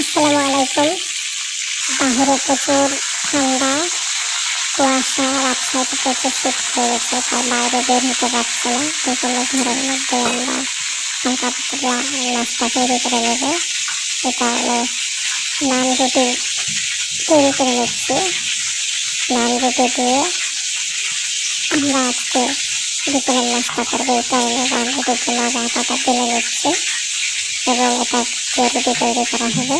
আসসালামু আলাইকুম। বাহিরে প্রচুর ঠান্ডা, কুয়াশা, রাজশাহীতে প্রচুর শীত হয়ে গেছে বাইরে বের হতে পারছে না। যে কোনো ঘরের মধ্যে আমরা হালকা পাতলা নাস্তা তৈরি করে নেব। এটা হলো নান রুটি তৈরি করে নিচ্ছি। নান রুটি দিয়ে আমরা আজকে দুপুরের নাস্তা করব, এই কারণে নান রুটির জন্য আগে আটাটা নিচ্ছি। এবং এটা রুটি তৈরি করা হবে।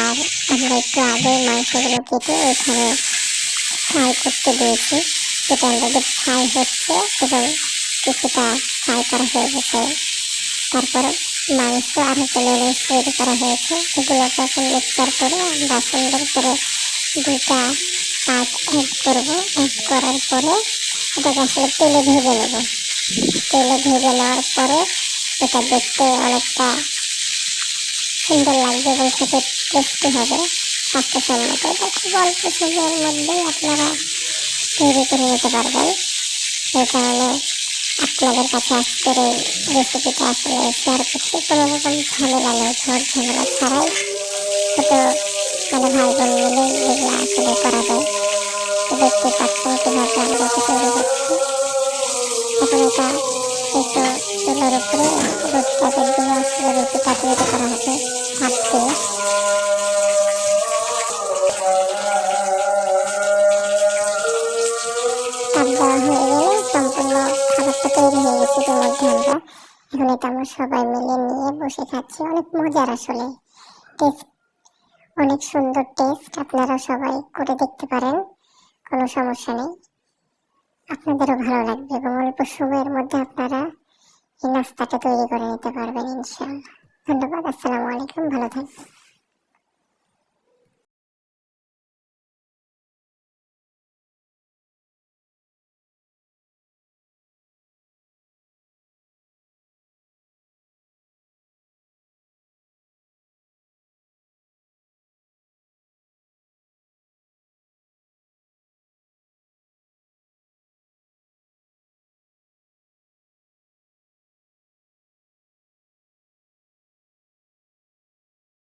আর আমরা একটু আগে মাংসগুলো কেটে এখানে ফ্রাই করতে দিয়েছি। যেটা অলরেডি ফ্রাই হচ্ছে এবং কিছুটা ফ্রাই করা হয়ে গেছে। তারপর মাংস আর হচ্ছে নুডলস তৈরি করা হয়েছে। এগুলোকে এখন মিক্সচার করে আমরা সুন্দর করে দুটা পার্ট অ্যাড করব। অ্যাড করার পরে এটাকে আসলে তেলে ভেজে নেব। তেলে ভেজে নেওয়ার পরে এটা দেখতে অনেকটা সুন্দর লাগবে এবং খেতে টেস্টি হবে, স্বাস্থ্যসম্মত। এটা খুব অল্প সময়ের মধ্যেই আপনারা তৈরি করে নিতে পারবেন। সেই কারণে আপনাদের কাছে আজকের এই রেসিপিটা আসলে শেয়ার করছি। কোনো রকম ঝামেলা নেই, ঝড় ঝামেলা ছাড়াই ছোট মানে ভাই বোন মিলে এগুলো আসলে করা যায়। তো দেখতে পাচ্ছেন কীভাবে আমরা এটা তৈরি করছি। এখন এটা একটু চুলার উপরে রুটিটাকে দিয়ে আসলে রুটিটা তৈরি করা হবে আমরা সবাই মিলে নিয়ে বসে খাচ্ছি। অনেক মজার আসলে। অনেক সুন্দর টেস্ট। আপনারা সবাই করে দেখতে পারেন। কোনো সমস্যা নেই। আপনাদেরও ভালো লাগবে এবং অল্প সময়ের মধ্যে আপনারা এই নাস্তাটা তৈরি করে নিতে পারবেন ইনশাআল্লাহ। ধন্যবাদ আসসালামু আলাইকুম ভালো থাকবেন।